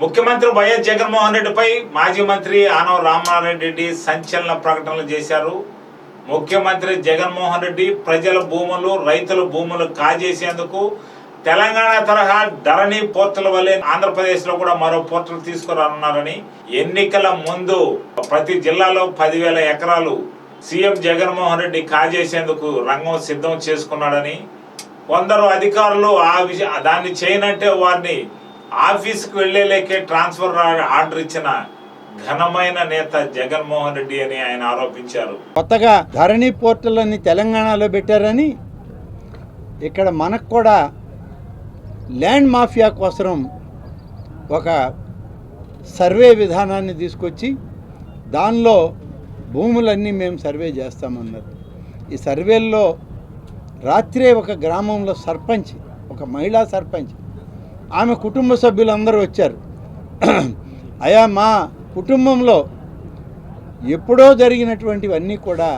ముఖ్యమంత్రి వైఎస్ జగన్మోహన్ రెడ్డిపై మాజీ మంత్రి ఆనవ రామనారాయణ రెడ్డి సంచలన ప్రకటనలు చేశారు. ముఖ్యమంత్రి జగన్మోహన్ రెడ్డి ప్రజల భూములు రైతుల భూములు కాజేసేందుకు తెలంగాణ తరహా ధరణి పోర్టుల వల్లే ఆంధ్రప్రదేశ్లో కూడా మరో పోర్టల్ తీసుకురానున్నారని ఎన్నికల ముందు ప్రతి జిల్లాలో పదివేల ఎకరాలు సీఎం జగన్మోహన్ రెడ్డి కాజేసేందుకు రంగం సిద్ధం చేసుకున్నాడని కొందరు అధికారులు ఆ విషయం దాన్ని చేయనంటే వారిని ఆఫీస్కి వెళ్ళేలేకే ట్రాన్స్ఫర్ ఆర్డర్ ఇచ్చిన ఘనమైన నేత జగన్మోహన్ రెడ్డి అని ఆయన ఆరోపించారు. కొత్తగా ధరణి పోర్టల్ అని తెలంగాణలో పెట్టారని ఇక్కడ మనకు కూడా ల్యాండ్ మాఫియా కోసం ఒక సర్వే విధానాన్ని తీసుకొచ్చి దానిలో భూములన్నీ మేము సర్వే చేస్తామన్నారు. ఈ సర్వేల్లో రాత్రే ఒక గ్రామంలో సర్పంచ్ ఒక మహిళా సర్పంచ్ ఆమె కుటుంబ సభ్యులందరూ వచ్చారు. అయా మా కుటుంబంలో ఎప్పుడో జరిగినటువంటివన్నీ కూడా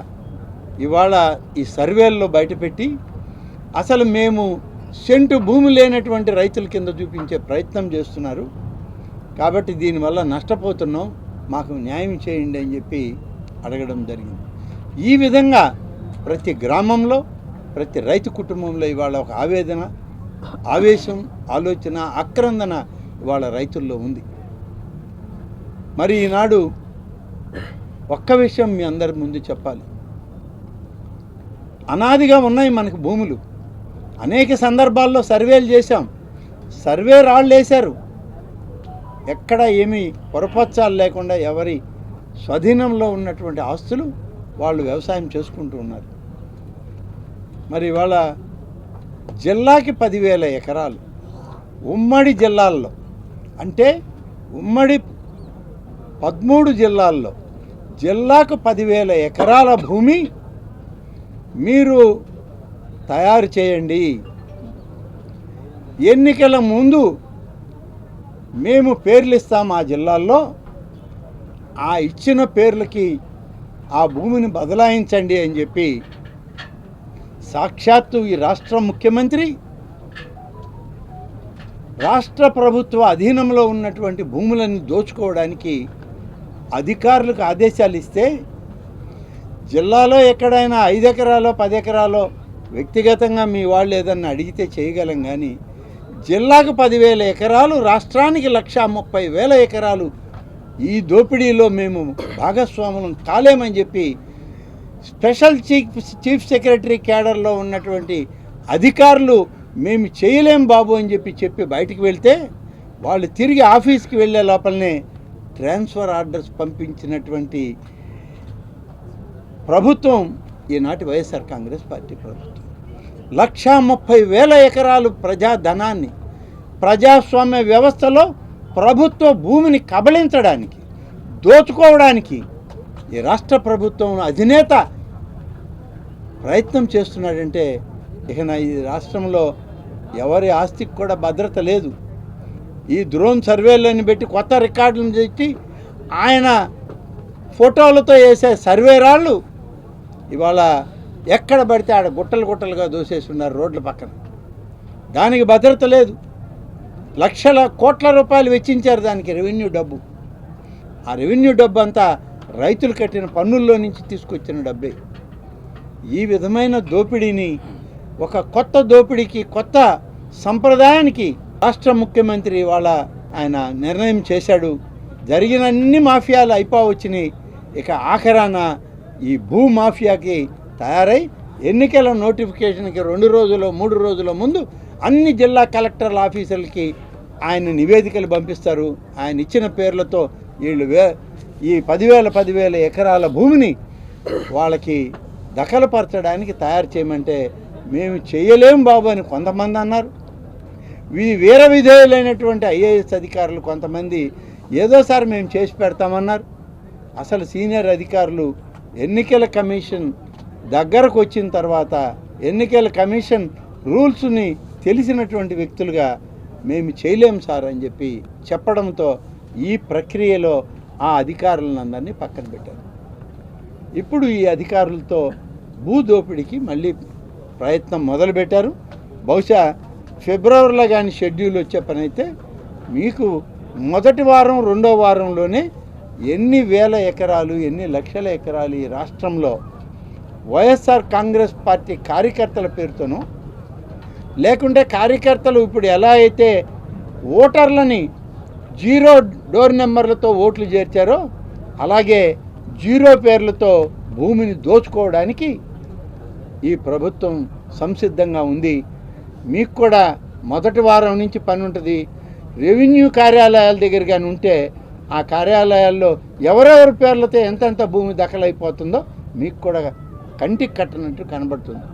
ఇవాళ ఈ సర్వేల్లో బయటపెట్టి అసలు మేము సెంటు భూమి లేనటువంటి రైతుల కింద చూపించే ప్రయత్నం చేస్తున్నారు. కాబట్టి దీనివల్ల నష్టపోతున్నాం మాకు న్యాయం చేయండి అని చెప్పి అడగడం జరిగింది. ఈ విధంగా ప్రతి గ్రామంలో ప్రతి రైతు కుటుంబంలో ఇవాళ ఒక ఆవేదన ఆవేశం ఆలోచన ఆక్రందన ఇవాళ రైతుల్లో ఉంది. మరి ఈనాడు ఒక్క విషయం మీ అందరి ముందు చెప్పాలి. అనాదిగా ఉన్నాయి మనకు భూములు. అనేక సందర్భాల్లో సర్వేలు చేశాం. సర్వే రాళ్ళు వేశారు. ఎక్కడ ఏమీ పొరపచ్చాలు లేకుండా ఎవరి స్వాధీనంలో ఉన్నటువంటి ఆస్తులు వాళ్ళు వ్యవసాయం చేసుకుంటూ ఉన్నారు. మరి ఇవాళ జిల్లాకి పదివేల ఎకరాలు ఉమ్మడి జిల్లాల్లో. అంటే ఉమ్మడి పదమూడు జిల్లాల్లో. జిల్లాకు పదివేల ఎకరాల భూమి మీరు తయారు చేయండి. ఎన్నికల ముందు మేము పేర్లు ఇస్తాం ఆ జిల్లాల్లో. ఆ ఇచ్చిన పేర్లకి ఆ భూమిని బదలాయించండి అని చెప్పి సాక్షాత్తు ఈ రాష్ట్ర ముఖ్యమంత్రి రాష్ట్ర ప్రభుత్వ అధీనంలో ఉన్నటువంటి భూములను దోచుకోవడానికి అధికారులకు ఆదేశాలు ఇస్తే జిల్లాలో ఎక్కడైనా ఐదు ఎకరాలో పది ఎకరాలో వ్యక్తిగతంగా మీ వాళ్ళు ఏదన్నా అడిగితే చేయగలం కానీ జిల్లాకు పదివేల ఎకరాలు రాష్ట్రానికి లక్ష ముప్పై వేల ఎకరాలు ఈ దోపిడీలో మేము భాగస్వాములం కాలేమని చెప్పి స్పెషల్ చీఫ్ చీఫ్ సెక్రటరీ క్యాడర్లో ఉన్నటువంటి అధికారులు మేము చేయలేం బాబు అని చెప్పి చెప్పి బయటికి వెళ్తే వాళ్ళు తిరిగి ఆఫీస్కి వెళ్ళే లోపలనే ట్రాన్స్ఫర్ ఆర్డర్స్ పంపించినటువంటి ప్రభుత్వం ఈనాటి వైఎస్ఆర్ కాంగ్రెస్ పార్టీ ప్రభుత్వం. లక్షా ముప్పై వేల ఎకరాలు ప్రజాధనాన్ని ప్రజాస్వామ్య వ్యవస్థలో ప్రభుత్వ భూమిని కబళించడానికి దోచుకోవడానికి ఈ రాష్ట్ర ప్రభుత్వం అధినేత ప్రయత్నం చేస్తున్నాడంటే ఇక నా ఈ రాష్ట్రంలో ఎవరి ఆస్తికి కూడా భద్రత లేదు. ఈ డ్రోన్ సర్వేలను పెట్టి కొత్త రికార్డులను పెట్టి ఆయన ఫోటోలతో వేసే సర్వే రాళ్ళు ఇవాళ ఎక్కడ పడితే ఆడ గుట్టలు గుట్టలుగా దోసేస్తున్నారు రోడ్ల పక్కన. దానికి భద్రత లేదు. లక్షల కోట్ల రూపాయలు వెచ్చించారు దానికి రెవెన్యూ డబ్బు. ఆ రెవెన్యూ డబ్బు అంతా రైతులు కట్టిన పన్నుల్లో నుంచి తీసుకొచ్చిన డబ్బే. ఈ విధమైన దోపిడీని ఒక కొత్త దోపిడీకి కొత్త సంప్రదాయానికి రాష్ట్ర ముఖ్యమంత్రి వాళ్ళ ఆయన నిర్ణయం చేశాడు. జరిగిన అన్ని మాఫియాలు అయిపో వచ్చినాయి ఇక ఆఖరాన ఈ భూ మాఫియాకి తయారై ఎన్నికల నోటిఫికేషన్కి రెండు రోజులు మూడు రోజుల ముందు అన్ని జిల్లా కలెక్టర్ల ఆఫీసర్లకి ఆయన నివేదికలు పంపిస్తారు. ఆయన ఇచ్చిన పేర్లతో వీళ్ళు వే ఈ పదివేల పదివేల ఎకరాల భూమిని వాళ్ళకి దఖలపరచడానికి తయారు చేయమంటే మేము చేయలేం బాబు అని కొంతమంది అన్నారు. వీ వీర విధేయులైనటువంటి ఐఏఎస్ అధికారులు కొంతమంది ఏదోసారి మేము చేసి పెడతామన్నారు. అసలు సీనియర్ అధికారులు ఎన్నికల కమిషన్ దగ్గరకు వచ్చిన తర్వాత ఎన్నికల కమిషన్ రూల్స్ని తెలిసినటువంటి వ్యక్తులుగా మేము చేయలేం సార్ అని చెప్పి చెప్పడంతో ఈ ప్రక్రియలో ఆ అధికారులందరినీ పక్కన పెట్టారు. ఇప్పుడు ఈ అధికారులతో భూదోపిడికి మళ్ళీ ప్రయత్నం మొదలుపెట్టారు. బహుశా ఫిబ్రవరిలో కానీ షెడ్యూల్ వచ్చే పని అయితే మీకు మొదటి వారం రెండో వారంలోనే ఎన్ని వేల ఎకరాలు ఎన్ని లక్షల ఎకరాలు ఈ రాష్ట్రంలో వైఎస్ఆర్ కాంగ్రెస్ పార్టీ కార్యకర్తల పేరుతోనూ లేకుంటే కార్యకర్తలు ఇప్పుడు ఎలా అయితే ఓటర్లని జీరో డోర్ నెంబర్లతో ఓట్లు చేర్చారో అలాగే జీరో పేర్లతో భూమిని దోచుకోవడానికి ఈ ప్రభుత్వం సంసిద్ధంగా ఉంది. మీకు కూడా మొదటి వారం నుంచి పని ఉంటుంది. రెవెన్యూ కార్యాలయాల దగ్గర కానీ ఉంటే ఆ కార్యాలయాల్లో ఎవరెవరి పేర్లతో ఎంతెంత భూమి దఖలైపోతుందో మీకు కూడా కంటికి కట్టనట్టు కనబడుతుంది.